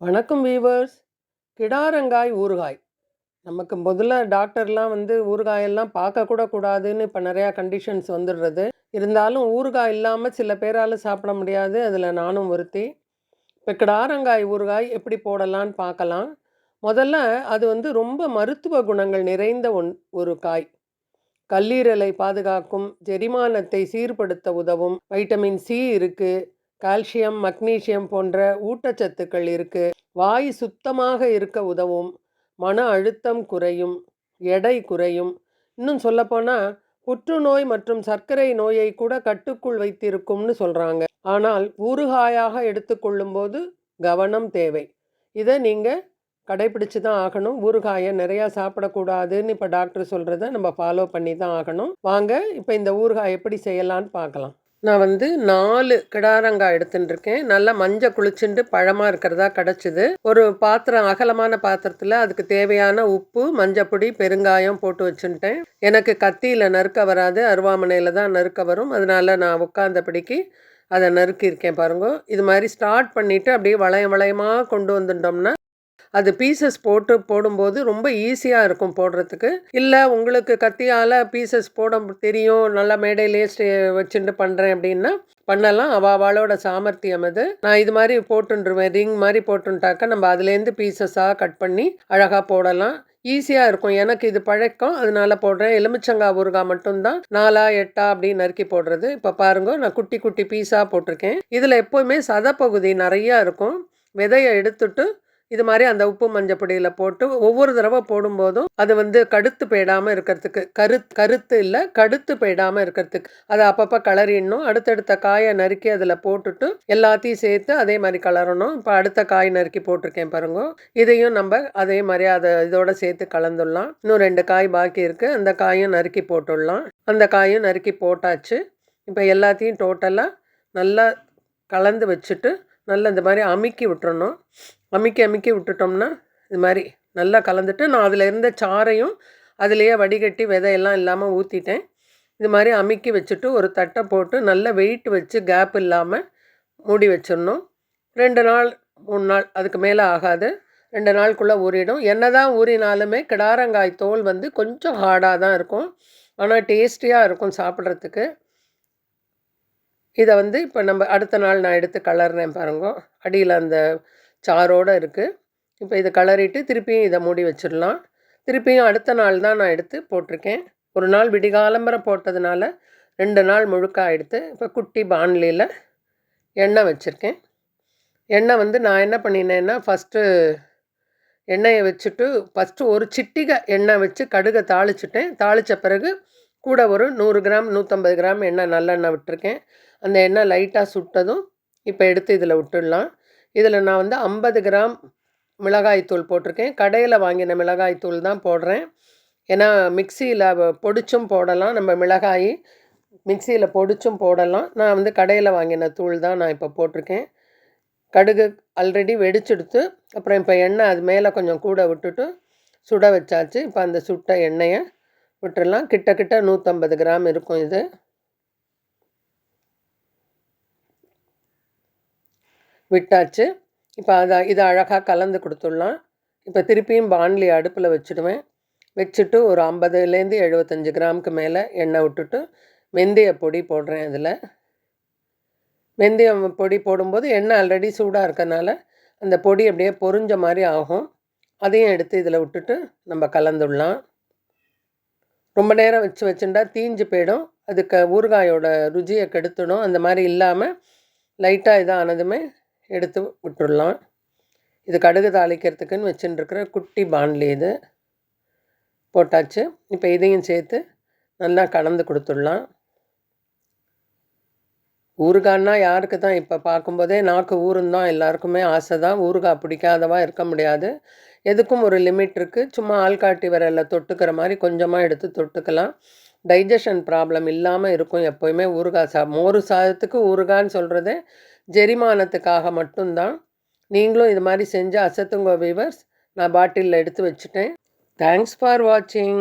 வணக்கம் வீவர்ஸ். கிடாரங்காய் ஊறுகாய். நமக்கு முதல்ல டாக்டர்லாம் வந்து ஊறுகாயெல்லாம் பார்க்கக்கூட கூடாதுன்னு இப்போ நிறையா கண்டிஷன்ஸ் வந்துடுறது. இருந்தாலும் ஊறுகாய் இல்லாமல் சில பேரால் சாப்பிட முடியாது. அதில் நானும் ஒருத்தி. இப்போ கிடாரங்காய் ஊறுகாய் எப்படி போடலான்னு பார்க்கலாம். முதல்ல அது வந்து ரொம்ப மருத்துவ குணங்கள் நிறைந்த ஒன் ஒரு காய். கல்லீரலை பாதுகாக்கும் செரிமானத்தை சீர்படுத்த உதவும் வைட்டமின் சி இருக்குது கால்சியம் மக்னீசியம் போன்ற ஊட்டச்சத்துக்கள் இருக்குது வாய் சுத்தமாக இருக்க உதவும். மன அழுத்தம் குறையும். எடை குறையும். இன்னும் சொல்லப்போனால் புற்றுநோய் மற்றும் சர்க்கரை நோயை கூட கட்டுக்குள் வைத்திருக்கும்னு சொல்கிறாங்க ஆனால் ஊறுகாயாக எடுத்துக்கொள்ளும்போது கவனம் தேவை. இதை நீங்கள் கடைபிடிச்சு தான் ஆகணும். ஊறுகாயை நிறையா சாப்பிடக்கூடாதுன்னு இப்போ டாக்டர் சொல்கிறத நம்ம ஃபாலோ பண்ணி தான் ஆகணும். வாங்க இப்போ இந்த ஊறுகாய் எப்படி செய்யலான்னு பார்க்கலாம். நான் வந்து நாலு கிடாரங்காய் எடுத்துட்டு இருக்கேன் நல்லா மஞ்சள் குளிச்சுண்டு பழமாக இருக்கிறதா கிடச்சிது. ஒரு பாத்திரம் அகலமான பாத்திரத்தில் அதுக்கு தேவையான உப்பு மஞ்சப்பொடி பெருங்காயம் போட்டு வச்சுட்டேன் எனக்கு கத்தியில் நறுக்க வராது. அருவாமனையில் தான் நறுக்க வரும். அதனால நான் உட்காந்தபடிக்கு அதை நறுக்கியிருக்கேன் பாருங்க. இது மாதிரி ஸ்டார்ட் பண்ணிவிட்டு அப்படியே வளையம் வளையமாக கொண்டு வந்துட்டோம்னா அது பீசஸ் போட்டு போடும்போது ரொம்ப ஈஸியாக இருக்கும் போடுறதுக்கு. இல்லை உங்களுக்கு கத்தியால் பீசஸ் போட தெரியும் நல்லா மேடையிலே ஸ்டே வச்சுட்டு பண்ணுறேன் அப்படின்னா பண்ணலாம். அவள் அவளோட சாமர்த்தியம் அது. நான் இது மாதிரி போட்டுருவேன் ரிங் மாதிரி போட்டுட்டாக்கா நம்ம அதுலேருந்து பீசஸாக கட் பண்ணி அழகாக போடலாம். ஈஸியாக இருக்கும். எனக்கு இது பழக்கம். அதனால போடுறேன். எலுமிச்சங்காய் ஊறுகாய் மட்டும்தான். நாலா எட்டா அப்படின்னு நறுக்கி போடுறது. இப்போ பாருங்க நான் குட்டி குட்டி பீஸாக போட்டிருக்கேன். இதில் எப்போவுமே சதப்பகுதி நிறையா இருக்கும். விதையை எடுத்துட்டு இது மாதிரி அந்த உப்பு மஞ்சப்பொடியில் போட்டு ஒவ்வொரு தடவை போடும்போதும் அது வந்து கடுத்து போயிடாமல் இருக்கிறதுக்கு. கரு கருத்து இல்லை கடுத்து போயிடாமல் இருக்கிறதுக்கு. அதை அப்பப்போ கலரிடணும் அடுத்தடுத்த காயை நறுக்கி அதில் போட்டுட்டு எல்லாத்தையும் சேர்த்து அதே மாதிரி கலரணும் இப்போ அடுத்த காய் நறுக்கி போட்டிருக்கேன் பாருங்க. இதையும் நம்ம அதே மாதிரி அதை இதோட சேர்த்து கலந்துடலாம். இன்னும் ரெண்டு காய் பாக்கி இருக்குது அந்த காயும் நறுக்கி போட்டுடலாம். அந்த காயும் நறுக்கி போட்டாச்சு. இப்போ எல்லாத்தையும் டோட்டலாக நல்லா கலந்து வச்சுட்டு நல்லா இந்த மாதிரி அமுக்கி விட்டுறணும். அமுக்கி அமுக்கி விட்டுட்டோம்னா இது மாதிரி நல்லா கலந்துட்டு நான் அதில் இருந்த சாறையும் அதிலேயே வடிகட்டி விதையெல்லாம் இல்லாமல் ஊற்றிட்டேன் இது மாதிரி அமுக்கி வச்சுட்டு ஒரு தட்டை போட்டு நல்ல வெயிட் வச்சு கேப் இல்லாமல் மூடி வச்சிடணும். ரெண்டு நாள் மூணு நாள் அதுக்கு மேலே ஆகாது. ரெண்டு நாளுக்குள்ளே ஊறிடும். என்ன தான் ஊறினாலுமே கிடாரங்காய் தோல் வந்து கொஞ்சம் ஹார்டாக தான் இருக்கும். ஆனால் டேஸ்டியாக இருக்கும் சாப்பிட்றதுக்கு. இதை வந்து இப்போ நம்ம அடுத்த நாள் நான் எடுத்து கலர்னேன் பாருங்க. அடியில் அந்த சாரோடு இருக்குது இப்போ இதை கலரிட்டு திருப்பியும் இதை மூடி வச்சிடலாம். திருப்பியும் அடுத்த நாள் தான் நான் எடுத்து போட்டிருக்கேன். ஒரு நாள் விடிகாலம்பரை போட்டதுனால ரெண்டு நாள் முழுக்காக எடுத்து இப்போ குட்டி பான்லியில் எண்ணெய் வச்சுருக்கேன். எண்ணெய் வந்து நான் என்ன பண்ணினேன்னா ஃபஸ்ட்டு எண்ணெயை வச்சுட்டு ஃபஸ்ட்டு ஒரு சிட்டிகை எண்ணெய் வச்சு கடுகை தாளிச்சிட்டேன். தாளித்த பிறகு கூட ஒரு நூறு கிராம் நூற்றம்பது கிராம் எண்ணெய் நல்லெண்ணெய் விட்டுருக்கேன். அந்த எண்ணெய் லைட்டாக சுட்டதும் இப்போ எடுத்து இதில் விட்டுடலாம். இதில் நான் வந்து ஐம்பது கிராம் மிளகாய்த்தூள் போட்டிருக்கேன். கடையில் வாங்கின மிளகாய்த்தூள் தான் போடுறேன். ஏன்னா மிக்சியில் பொடிச்சும் போடலாம். நம்ம மிளகாய் மிக்சியில் பொடிச்சும் போடலாம். நான் வந்து கடையில் வாங்கின தூள் தான் நான் இப்போ போட்டிருக்கேன். கடுகு ஆல்ரெடி வெடிச்செடுத்து அப்புறம் இப்போ எண்ணெய் அது மேலே கொஞ்சம் கூட விட்டுட்டு சுட வச்சாச்சு. இப்போ அந்த சுட்ட எண்ணெயை விட்டுடலாம். கிட்ட கிட்ட நூற்றம்பது கிராம் இருக்கும் இது. விட்டாச்சு. இப்போ அதை இதை அழகாக கலந்து கொடுத்துடலாம். இப்போ திருப்பியும் பாண்லி அடுப்பில் வச்சுடுவேன். வச்சுட்டு ஒரு ஐம்பதுலேருந்து எழுபத்தஞ்சு கிராமுக்கு மேலே எண்ணெய் விட்டுட்டு வெந்தய பொடி போடுறேன் இதில் வெந்தயம் பொடி போடும்போது எண்ணெய் ஆல்ரெடி சூடாக இருக்கனால அந்த பொடி அப்படியே பொறிஞ்ச மாதிரி ஆகும். அதையும் எடுத்து இதில் விட்டுட்டு நம்ம கலந்துடலாம். ரொம்ப நேரம் வச்சு வச்சுட்டா தீஞ்சு போயிடும். அதுக்கு ஊறுகாயோட ருச்சியை கெடுத்துடும். அந்த மாதிரி இல்லாமல் லைட்டாக இதானதுமே எடுத்து விட்டுடலாம். இது கடுகு தாளிக்கிறதுக்குன்னு வச்சுட்டுருக்கிற குட்டி பாண்ட்லி இது. போட்டாச்சு. இப்போ இதையும் சேர்த்து நல்லா கலந்து கொடுத்துடலாம். ஊறுகான்னா யாருக்கு தான்? இப்போ பார்க்கும்போதே நாக்கு ஊருந்தான் எல்லாருக்குமே ஆசை தான். ஊறுகாய் பிடிக்காதவா இருக்க முடியாது. எதுக்கும் ஒரு லிமிட் இருக்குது சும்மா ஆள்காட்டி விரலில் தொட்டுக்கிற மாதிரி கொஞ்சமாக எடுத்து தொட்டுக்கலாம். டைஜஷன் ப்ராப்ளம் இல்லாமல் இருக்கும் எப்போயுமே ஊறுகாய் சா மோர் சாதத்துக்கு ஊறுகான்னு சொல்கிறதே ஜெரிமானத்துக்காக மட்டும்தான் நீங்களும் இது மாதிரி செஞ்சு அசத்துங்க வீவர்ஸ் நான் பாட்டிலில் எடுத்து வச்சுட்டேன். தேங்க்ஸ் ஃபார் வாட்சிங்